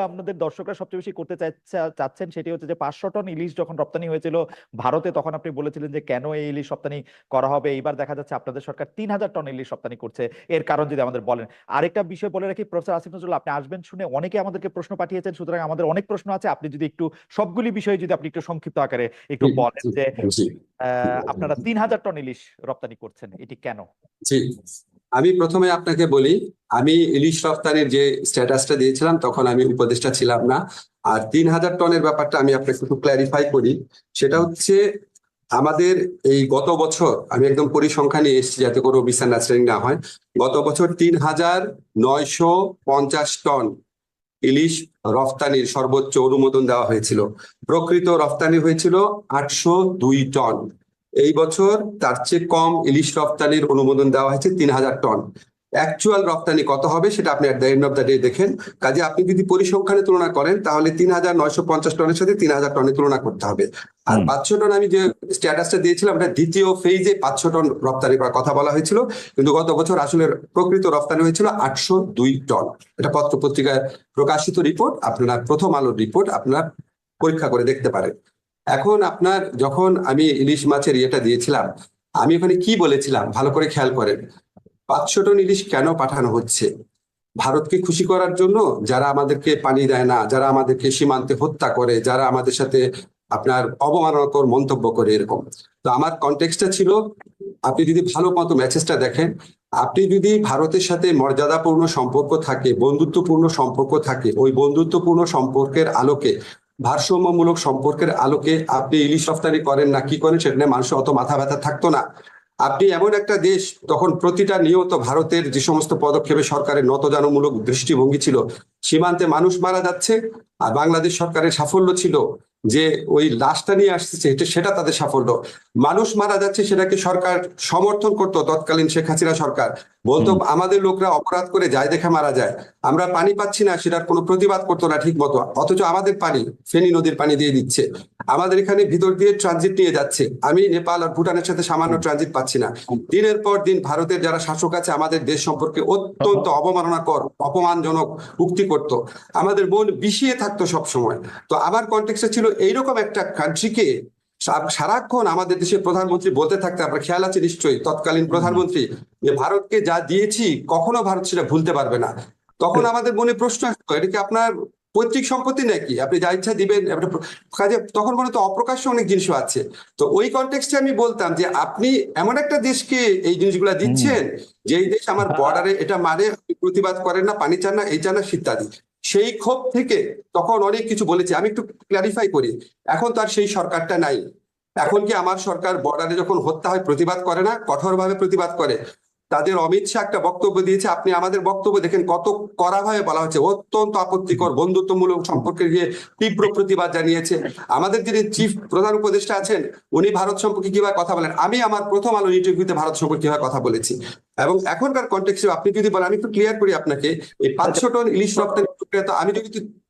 আপনাদের দর্শকরা সবচেয়ে বেশি করতে চাচ্ছেন সেটি হচ্ছে যে পাঁচশো টন ইলিশ যখন রপ্তানি হয়েছিল ভারতে তখন আপনি বলেছিলেন যে কেন এই ইলিশ রপ্তানি করা হবে? এইবার দেখা যাচ্ছে আপনাদের সরকার তিন হাজার টন ইলিশ রপ্তানি করছে। এর কারণ যদি আমাদের বলেন। আরেকটা বিষয় বলে রাখি প্রফেসর আসিফ নজরুল আপনি আসবেন শুনে অনেকে আমাদেরকে প্রশ্ন পাঠিয়েছেন সুতরাং আমাদের অনেক প্রশ্ন আছে। আপনি যদি একটু সবগুলি বিষয়ে যদি আপনি একটু সংক্ষিপ্ত আকারে একটু বলেন যে আহ, আপনারা তিন হাজার টন ইলিশ রপ্তানি করছেন এটি কেন? আমি প্রথমে আপনাকে বলি, আমি ইলিশ রফতানির যে স্ট্যাটাসটা দিয়েছিলাম, তখন আমি উপদেষ্টা ছিলাম না। আর তিন হাজার টনের ব্যাপারটা আমি আপনাকে একটু ক্ল্যারিফাই করি। সেটা হচ্ছে, আমাদের এই গত বছর, আমি একদম পরিসংখ্যা নিয়ে এসেছি যাতে কোনো মিসআন্ডারস্ট্যান্ডিং না হয়, গত বছর তিন হাজার নয়শো পঞ্চাশ টন ইলিশ রফতানির সর্বোচ্চ অনুমোদন দেওয়া হয়েছিল। প্রকৃত রফতানি হয়েছিল আটশো দুই টন। এই বছর তার চেয়ে কম ইলিশ রপ্তানির অনুমোদন দেওয়া হয়েছে তিন হাজার টন। অ্যাকচুয়াল রপ্তানি কত হবে সেটা আপনি at the end of the day দেখেন। কাজে আপনি যদি পরিসংখ্যানে তুলনা করেন তাহলে তিন হাজার নয়শো পঞ্চাশ টনের সাথে তিন হাজার টনের তুলনা করতে হবে। আর পাঁচশো টন আমি যে স্ট্যাটাসটা দিয়েছিলাম এটা দ্বিতীয় ফেজে পাঁচশো টন রপ্তানি করার কথা বলা হয়েছিল। কিন্তু গত বছর আসলে প্রকৃত রপ্তানি হয়েছিল আটশো দুই টন। এটা পত্র পত্রিকায় প্রকাশিত রিপোর্ট আপনারা প্রথম আলোর রিপোর্ট আপনারা পরীক্ষা করে দেখতে পারেন। এখন আপনার যখন আমি ইলিশ মাছের ইয়েটা দিয়েছিলাম, আমি ওখানে কি বলেছিলাম? ভালো করে খেয়াল করেন। পাঁচশো টন ইলিশ কেন পাঠানো হচ্ছে? ভারতকে খুশি করার জন্য যারা আমাদেরকে পানি দেয় না, যারা আমাদেরকে সীমান্তে হত্যা করে, যারা আমাদের সাথে আপনার অবমাননাকর মন্তব্য করে এরকম। তো আমার কনটেক্সটটা ছিল, আপনি যদি ভালো মতো ম্যাচেসটা দেখেন, আপনি যদি ভারতের সাথে মর্যাদাপূর্ণ সম্পর্ক থাকে, বন্ধুত্বপূর্ণ সম্পর্ক থাকে, ওই বন্ধুত্বপূর্ণ সম্পর্কের আলোকে ভারসাম্যমূলক সম্পর্কের আলোকে আপনি ইলিশ রফতানি করেন না, কি করেন সেটা নিয়ে মানুষের অত মাথা ব্যথা থাকতো না। আপনি এমন একটা দেশ, তখন প্রতিটা নিয়ত ভারতের যে সমস্ত পদক্ষেপে সরকারের নতজানমূলক দৃষ্টিভঙ্গি ছিল, সীমান্তে মানুষ মারা যাচ্ছে আর বাংলাদেশ সরকারের সাফল্য ছিল। যে ওই লাশটা নিয়ে সেটা সেটা তাদের সাফল্য। মানুষ মারা যাচ্ছে সেটাকে সরকার সমর্থন করতো তৎকালীন শেখ হাসিনা সরকার। বলতো আমাদের লোকরা অপরাধ করে যায় দেখে মারা যায়। আমরা পানি পাচ্ছি না সেটার কোনো প্রতিবাদ করতো না ঠিক মতো অথচ আমাদের পানি ফেনী নদীর পানি দিয়ে দিচ্ছে। আমাদের এখানে ভিতর দিয়ে ট্রানজিট নিয়ে যাচ্ছে। আমি নেপাল আর ভুটানের সাথে সামান্য ট্রানজিট পাচ্ছি না। দিনের পর দিন ভারতের যারা শাসক আছে আমাদের দেশ সম্পর্কে অত্যন্ত অবমাননাকর অপমানজনক উক্তি করত। আমাদের মন বিষিয়ে থাকতো সব সময় তো আমার কন্টেক্সে ছিল এইরকম একটা কান্ট্রিকে সারাক্ষণ আমাদের দেশের প্রধানমন্ত্রী বলতে থাকতে আপনার খেয়াল আছে নিশ্চয়ই? তৎকালীন প্রধানমন্ত্রী যে ভারতকে যা দিয়েছি কখনো ভারত সেটা ভুলতে পারবে না। তখন আমাদের মনে প্রশ্ন আসতো এটা কি আপনার পৈতৃক সম্পত্তি নাকি? আপনি যা ইচ্ছা দিবেন কাজে তখন মনে তো অপ্রকাশ্য অনেক জিনিসও আছে। তো ওই কনটেক্সটে আমি বলতাম যে আপনি এমন একটা দেশকে এই জিনিসগুলা দিচ্ছেন যেই দেশ আমার বর্ডারে এটা মানে প্রতিবাদ করেন না পানি চান না এই চান না ইত্যাদি। সেই ক্ষোভ থেকে তখন অনেক কিছু বলেছে। আমি একটু ক্লারিফাই করি, এখন তার সেই সরকারটা নাই। এখন কি আমার সরকার বর্ডারে যখন হত্যা হয়, প্রতিবাদ করে না? কঠোরভাবে প্রতিবাদ করে। তাদের অমিত শাহ একটা বক্তব্য দিয়েছে। আপনি আমাদের বক্তব্য দেখেন কত কড়াভাবে বলা হচ্ছে অত্যন্ত আপত্তিকর বন্ধুত্বমূলক সম্পর্কে গিয়ে তীব্র প্রতিবাদ জানিয়েছে। আমাদের যিনি চিফ প্রধান উপদেষ্টা আছেন উনি ভারত সম্পর্কে কীভাবে কথা বলেন? আমি আমার প্রথম আলো ইন্টারভিউতে ভারত সম্পর্কে কীভাবে কথা বলেছি। এবং এখনকার কন্টেক্সে আপনি যদি বলেন আমি একটু ক্লিয়ার করি আপনাকে এই পাঁচশো টন ইলিশ রপ্তানি প্রক্রিয়া তো আমি যদি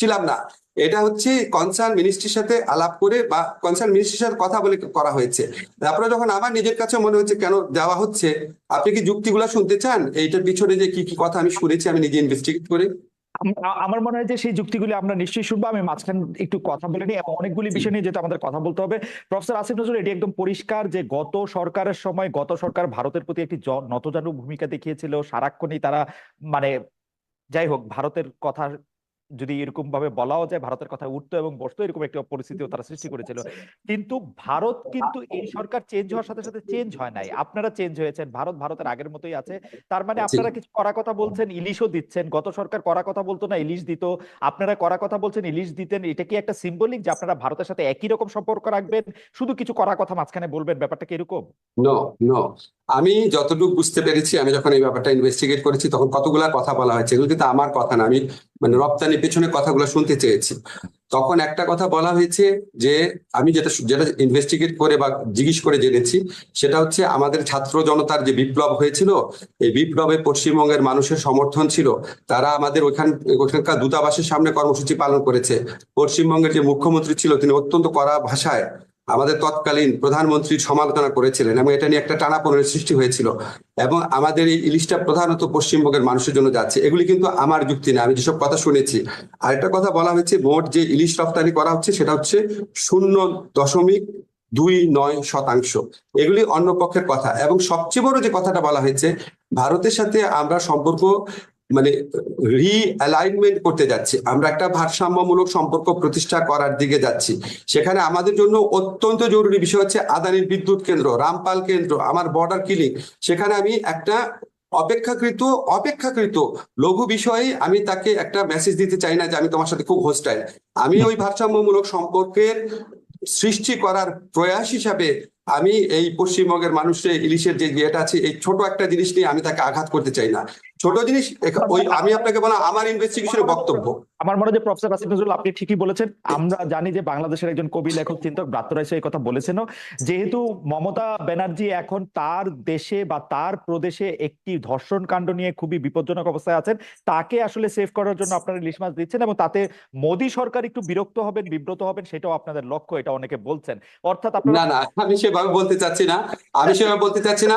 ছিলাম না। এটা হচ্ছে কনসার্ন মিনিস্ট্রির সাথে আলাপ করে বা কনসার্ন মিনিস্ট্রির সাথে কথা বলে করা হয়েছে। তারপরে যখন আমার নিজের কাছে মনে হচ্ছে কেন দেওয়া হচ্ছে আপনি কি যুক্তিগুলো শুনতে চান? এইটার পিছনে যে কি কি কথা আমি শুনেছি আমি নিজে ইনভেস্টিগেট করে। আমার মনে হয় যে সেই যুক্তিগুলি আমরা নিশ্চয়ই শুনব। আমি মাঝখানে একটু কথা বলে নিই এবং অনেকগুলি বিষয় নিয়ে যেটা আমাদের কথা বলতে হবে। প্রফেসর আসিফ নজরুল এটি একদম পরিষ্কার যে গত সরকারের সময় গত সরকার ভারতের প্রতি একটি নতজানু ভূমিকা দেখিয়েছিল। সারাক্ষণই তারা মানে যাই হোক ভারতের কথা যদি এরকম ভাবে বলাও যায় ভারতের কথা উঠতো এবং বসতো এরকম একটা পরিস্থিতিও তারা সৃষ্টি করেছিল। কিন্তু ভারত কিন্তু এই সরকার চেঞ্জ হওয়ার সাথে সাথে চেঞ্জ হয় নাই। আপনারা চেঞ্জ হয়েছেন। ভারত ভারতের আগের মতোই আছে। তার মানে আপনারা কিছু করা কথা বলছেন ইলিশও দিচ্ছেন। গত সরকার করা কথা বলতো না ইলিশ দিত। আপনারা করা কথা বলছেন ইলিশ দিতেন। এটা কি একটা সিম্বলিক যে আপনারা ভারতের সাথে একই রকম সম্পর্ক রাখবেন? শুধু কিছু করা কথা মাঝখানে বলবেন ব্যাপারটা কি এরকম? নো নো আমি যতটুকু বুঝতে পেরেছি, আমি যখন এই ব্যাপারটা ইনভেস্টিগেট করেছি, তখন কতগুলা কথা বলা হয়েছে। এগুলো কিন্তু আমার কথা না, আমি মানে রপ্তানির পেছনে কথাগুলো শুনতে চেয়েছি। তখন একটা কথা বলা হয়েছে যে, আমি যেটা যেটা ইনভেস্টিগেট করে বা জিজ্ঞেস করে জেনেছি, সেটা হচ্ছে আমাদের ছাত্র জনতার যে বিপ্লব হয়েছিল, এই বিপ্লবে পশ্চিমবঙ্গের মানুষের সমর্থন ছিল। তারা আমাদের ওইখান, ওইখানকার দূতাবাসের সামনে কর্মসূচি পালন করেছে। পশ্চিমবঙ্গের যে মুখ্যমন্ত্রী ছিল, তিনি অত্যন্ত কড়া ভাষায় আমাদের তৎকালীন প্রধানমন্ত্রীর সমালোচনা করেছিলেন এবং এটা নিয়ে একটা টানাপোড়েনের সৃষ্টি হয়েছিল। এবং আমাদের এই ইলিশটা প্রধানত পশ্চিমবঙ্গের মানুষের জন্য যাচ্ছে। এগুলি কিন্তু আমার যুক্তি না, আমি যেসব কথা শুনেছি। আর একটা কথা বলা হয়েছে, মোট যে ইলিশ রপ্তানি করা হচ্ছে সেটা হচ্ছে শূন্য দশমিক দুই নয় শতাংশ। এগুলি অন্য পক্ষের কথা। এবং সবচেয়ে বড় যে কথাটা বলা হয়েছে, ভারতের সাথে আমরা সম্পর্ক মানে রিঅ্যালাইনমেন্ট করতে যাচ্ছি। আমরা একটা ভারসাম্যমূলক সম্পর্ক প্রতিষ্ঠা করার দিকে যাচ্ছি। সেখানে আমাদের জন্য অত্যন্ত জরুরি বিষয় হচ্ছে আদানির বিদ্যুৎ কেন্দ্র, রামপাল কেন্দ্র, আমার বর্ডার কিলিং সেখানে আমি একটা অপেক্ষাকৃত অপেক্ষাকৃত লঘু বিষয়ে আমি তাকে একটা মেসেজ দিতে চাই না যে আমি তোমার সাথে খুব হোস্টাইল আমি ওই ভারসাম্যমূলক সম্পর্কের সৃষ্টি করার প্রয়াস হিসাবে আমি এই পশ্চিমবঙ্গের মানুষের ইলিশের যে ইয়েটা আছে, এই ছোট একটা জিনিস নিয়ে আমি তাকে আঘাত করতে চাই না। ছোট জিনিস ওই আমি আপনাকে বলা আমার ইনভেস্টিগেশনের বক্তব্য। আমার মনে হয় যে প্রফেসর আসিফ নজরুল আপনি ঠিকই বলেছেন। আমরা জানি যে বাংলাদেশের একজন কবি লেখক চিন্তক ব্রাত্য এই কথা বলেছেনও। যেহেতু মমতা ব্যানার্জি এখন তার দেশে বা তার প্রদেশে একটি ধর্ষণ কাণ্ড নিয়ে খুবই বিপজ্জনক অবস্থায় আছেন তাকে আসলে সেভ করার জন্য আপনারা ইলিশ মাছ দিচ্ছেন এবং তাতে মোদী সরকার একটু বিরক্ত হবেন বিব্রত হবেন সেটাও আপনাদের লক্ষ্য এটা অনেকে বলছেন। অর্থাৎ না না আমি সেভাবে বলতে চাচ্ছি না। আমি সেভাবে বলতে চাচ্ছি না।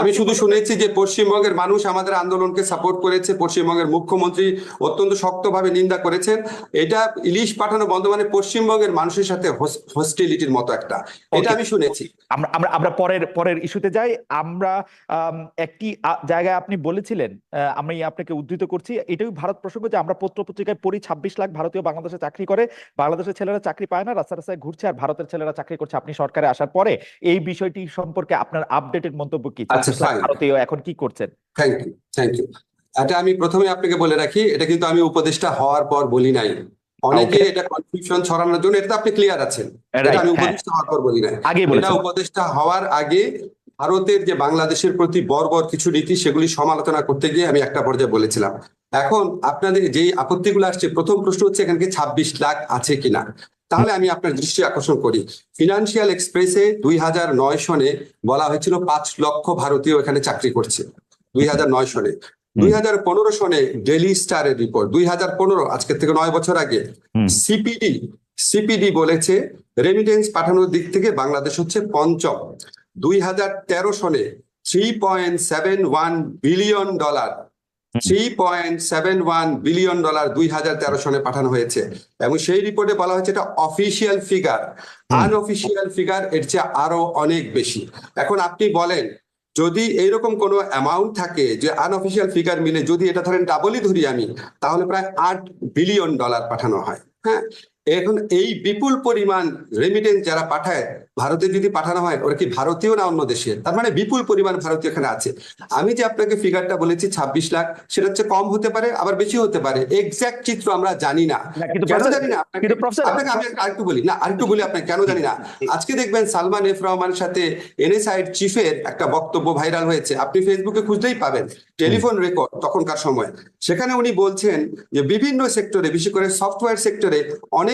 আমি শুধু শুনেছি যে পশ্চিমবঙ্গের মানুষ আমাদের আন্দোলনকে সাপোর্ট করেছে পশ্চিমবঙ্গের মুখ্যমন্ত্রী অত্যন্ত শক্তভাবে নিন্দা করেছেন। এটা ইলিশ পাঠানো বন্ধ মানে পশ্চিমবঙ্গের মানুষের সাথে হোস্টিলিটির মতো একটা। এটা আমি শুনেছি। আমরা আমরা আমরা পরের পরের ইস্যুতে যাই। আমরা একটি জায়গায় আপনি বলেছিলেন আমি আপনাকে উদ্ধৃত করছি। এটাই ভারত প্রসঙ্গ যে আমরা পত্র পত্রিকায় পড়ি ছাব্বিশ লাখ ভারতীয় বাংলাদেশে চাকরি করে। বাংলাদেশের ছেলেরা চাকরি পায় না রাস্তা রাস্তায় ঘুরছে আর ভারতের ছেলেরা চাকরি করছে। আপনি সরকারে আসার পরে এই বিষয়টি সম্পর্কে আপনার আপডেটেড মন্তব্য কি? আচ্ছা. ভারতীয় এখন কি করছেন? থ্যাংক ইউ থ্যাংক ইউ এটা আমি প্রথমে আপনাকে বলে রাখি এটা কিন্তু আমি উপদেষ্টা হওয়ার পর বলি নাই। অনেকে এটা কনফিউশন ছড়ানোর জন্য এটা আপনি ক্লিয়ার আছেন। এটা আমি হ্যাঁ, উপদেষ্টা হওয়ার পর বলি নাই। এটা উপদেষ্টা হওয়ার আগে ভারতের যে বাংলাদেশের প্রতি বর্বর কিছু নীতি সেগুলি সমালোচনা করতে গিয়ে আমি একটা পর্যায়ে বলেছিলাম। এখন আপনাদের যেই আপত্তিগুলো আসছে প্রথম প্রশ্ন হচ্ছে এখানে কি ছাব্বিশ লাখ আছে কিনা? তাহলে আমি আপনার দৃষ্টি আকর্ষণ করি। ফিনান্সিয়াল এক্সপ্রেসে দুই হাজার নয় সনে বলা হয়েছিল পাঁচ লক্ষ ভারতীয় এখানে চাকরি করছে। দুই হাজার নয় সনে। দুই হাজার পনেরো সনে ডেলি স্টারের রিপোর্ট দুই হাজার পনেরো আজকের থেকে নয় বছর আগে। সিপিডি সিপিডি বলেছে রেমিটেন্স পাঠানোর দিক থেকে বাংলাদেশ হচ্ছে পঞ্চম। দুই হাজার তেরো সনে three point seven one billion dollar three point seven one billion dollar দুই হাজার তেরো সনে পাঠানো হয়েছে। এবং সেই রিপোর্টে বলা হয়েছে এটা অফিসিয়াল ফিগার আনঅফিসিয়াল ফিগার এর চেয়ে আরও অনেক বেশি। এখন আপনি বলেন যদি এইরকম কোনো অ্যামাউন্ট থাকে যে আনঅফিসিয়াল ফিগার মিলে যদি এটা ধরেন ডাবলই ধরি আমি, তাহলে প্রায় আট বিলিয়ন ডলার পাঠানো হয় হ্যাঁ? এখন এই বিপুল পরিমাণ রেমিটেন্স যারা পাঠায় ভারতে যদি পাঠানো হয় ওরা কি ভারতীয় না অন্য দেশের তার মানে বিপুল পরিমাণ ভারতীয় এখানে আছে। আমি যে আপনাকে ফিগারটা বলেছি ছাব্বিশ লাখ সেটা হচ্ছে কম হতে পারে আবার বেশি হতে পারে। এক্সাক্ট চিত্র আমরা জানি না। কেন জানি না? আপনাকে আমি আরেকটু বলি। না আরেকটু বলি আপনাকে কেন জানি না? আজকে দেখবেন সালমান এফ রহমানের সাথে এনএসআই চিফের একটা বক্তব্য ভাইরাল হয়েছে। আপনি ফেসবুকে খুঁজলেই পাবেন। টেলিফোন রেকর্ড তখনকার সময়। সেখানে উনি বলছেন যে বিভিন্ন সেক্টরে বিশেষ করে সফটওয়্যার সেক্টরে অনেক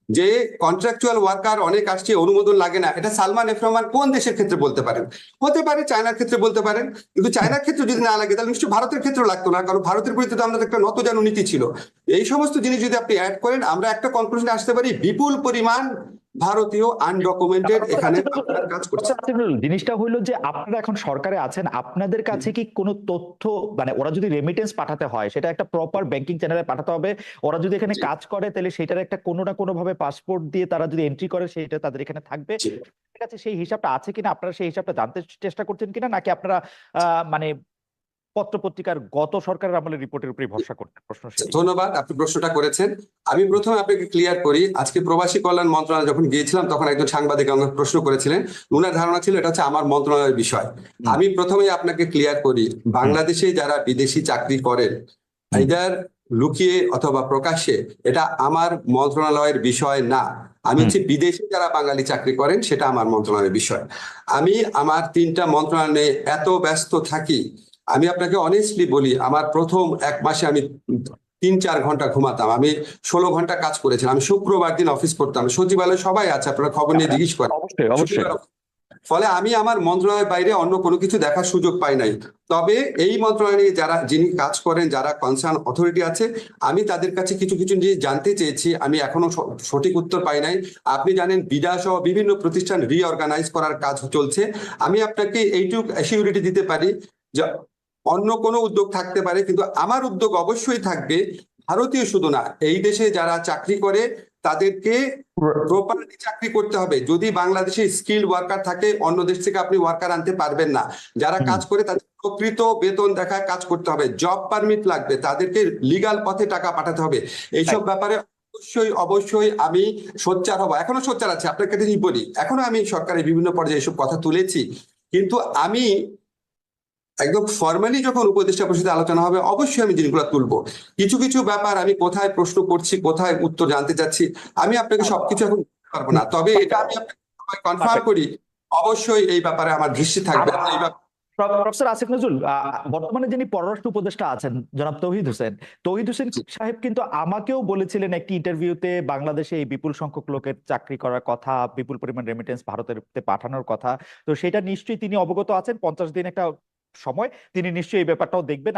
যে কন্ট্রাকচুয়াল ওয়ার্কার অনেক আসছে, অনুমোদন লাগে না। এটা সালমান এফরমান কোন দেশের ক্ষেত্রে বলতে পারেন? হতে পারে চায়নার ক্ষেত্রে বলতে পারেন, কিন্তু চায়নার ক্ষেত্রে যদি না লাগে, তাহলে নিশ্চয়ই ভারতের ক্ষেত্রে লাগতো না, কারণ ভারতের বিরুদ্ধে তো আমাদের একটা নতজানু নীতি ছিল। এই সমস্ত জিনিস যদি আপনি অ্যাড করেন, আমরা একটা কনক্লুশনে আসতে পারি, বিপুল পরিমাণ ভারতীয় আনডকুমেন্টেড এখানে কাজ করছে আসিফ নজরুল, জিনিসটা হইল যে আপনারা এখন সরকারে আছেন আপনাদের কাছে কি কোনো তথ্য মানে ওরা যদি রেমিটেন্স পাঠাতে হয় সেটা একটা প্রপার ব্যাংকিং চ্যানেলে পাঠাতে হবে ওরা যদি এখানে কাজ করে তাহলে সেটার একটা কোনো না কোনো ভাবে পাসপোর্ট দিয়ে তারা যদি এন্ট্রি করে সেটা তাদের এখানে থাকবে। আছে সেই হিসাবটা আছে কিনা আপনারা সেই হিসাবটা জানতে চেষ্টা করছেন কিনা নাকি আপনারা আহ, মানে পত্র পত্রিকার গত সরকারের আমলের রিপোর্টের উপরে ভরসা করতে প্রশ্ন ধন্যবাদ আপনি প্রশ্নটা করেছেন। আমি প্রথমে আপনাকে ক্লিয়ার করি আজকে প্রবাসী কল্যাণ মন্ত্রণালয় যখন গিয়েছিলাম তখন একজন সাংবাদিক আমাকে প্রশ্ন করেছিলেন। উনার ধারণা ছিল এটা হচ্ছে আমার মন্ত্রণালয়ের বিষয়। আমি প্রথমে আপনাকে ক্লিয়ার করি বাংলাদেশে যারা বিদেশি চাকরি করেন আইদার লুকিয়ে অথবা প্রকাশ্যে এটা আমার মন্ত্রণালয়ের বিষয় না। আমি হচ্ছে বিদেশে যারা বাঙালি চাকরি করেন সেটা আমার মন্ত্রণালয়ের বিষয়। আমি আমার তিনটা মন্ত্রণালয়ে এত ব্যস্ত থাকি আমি আপনাকে অনেস্টলি বলি আমার প্রথম এক মাসে আমি তিন চার ঘণ্টা ঘুমাতাম। আমি ষোলো ঘণ্টা কাজ করেছিলাম। আমি শুক্রবার দিন অফিস করতাম সচিবালয় সবাই আছে আপনারা খবর নিয়ে জিজ্ঞেস করেন। অবশ্যই অবশ্যই। ফলে আমি আমার মন্ত্রণালয়ের বাইরে অন্য কোনো কিছু দেখার সুযোগ পাই নাই। তবে এই মন্ত্রণালয়ে যারা যিনি কাজ করেন যারা কনসার্ন অথরিটি আছে আমি তাদের কাছে কিছু কিছু জিনিস জানতে চেয়েছি। আমি এখনও সঠিক উত্তর পাই নাই। আপনি জানেন বিডা সহ বিভিন্ন প্রতিষ্ঠান রিঅর্গানাইজ করার কাজ চলছে। আমি আপনাকে এইটুক অ্যাসিউরিটি দিতে পারি যে অন্য কোনো উদ্যোগ থাকতে পারে কিন্তু আমার উদ্যোগ অবশ্যই থাকবে ভারতীয় শুধু না এই দেশে যারা চাকরি করে তাদেরকে প্রপারলি চাকরি করতে হবে। যদি বাংলাদেশে স্কিল ওয়ার্কার থাকে অন্য দেশ থেকে আপনি ওয়ার্কার আনতে পারবেন না। যারা কাজ করে তাদের প্রকৃত বেতন দেখায় কাজ করতে হবে। জব পারমিট লাগবে তাদেরকে লিগাল পথে টাকা পাঠাতে হবে। এইসব ব্যাপারে অবশ্যই অবশ্যই আমি সোচ্চার হব। এখনও সোচ্চার আছে আপনার কাছে বলি এখনও আমি সরকারের বিভিন্ন পর্যায়ে এসব কথা তুলেছি। কিন্তু আমি একদম ফর্মালি যখন উপদেষ্টা পরিষদে আলোচনা হবে অবশ্যই আমি জিনিসগুলো তুলবো। কিছু কিছু ব্যাপার আমি কোথায় প্রশ্ন করছি কোথায় উত্তর জানতে চাচ্ছি আমি আপনাকে সবকিছু এখন পারব না। তবে এটা আমি আপনাকে কনফার্ম করি অবশ্যই এই ব্যাপারে আমার দৃষ্টি থাকবে এই ব্যাপারে প্রফেসর আসিফ নজরুল বর্তমানে যিনি পররাষ্ট্র উপদেষ্টা আছেন জনাব তৌহিদ হোসেন তৌহিদ হোসেন সাহেব কিন্তু আমাকেও বলেছিলেন একটি ইন্টারভিউতে বাংলাদেশে এই বিপুল সংখ্যক লোকের চাকরি করার কথা বিপুল পরিমাণ রেমিটেন্স ভারতের পাঠানোর কথা। তো সেটা নিশ্চয়ই তিনি অবগত আছেন পঞ্চাশ দিন একটা সময় তিনি নিশ্চয়ই এই ব্যাপারটাও দেখবেন।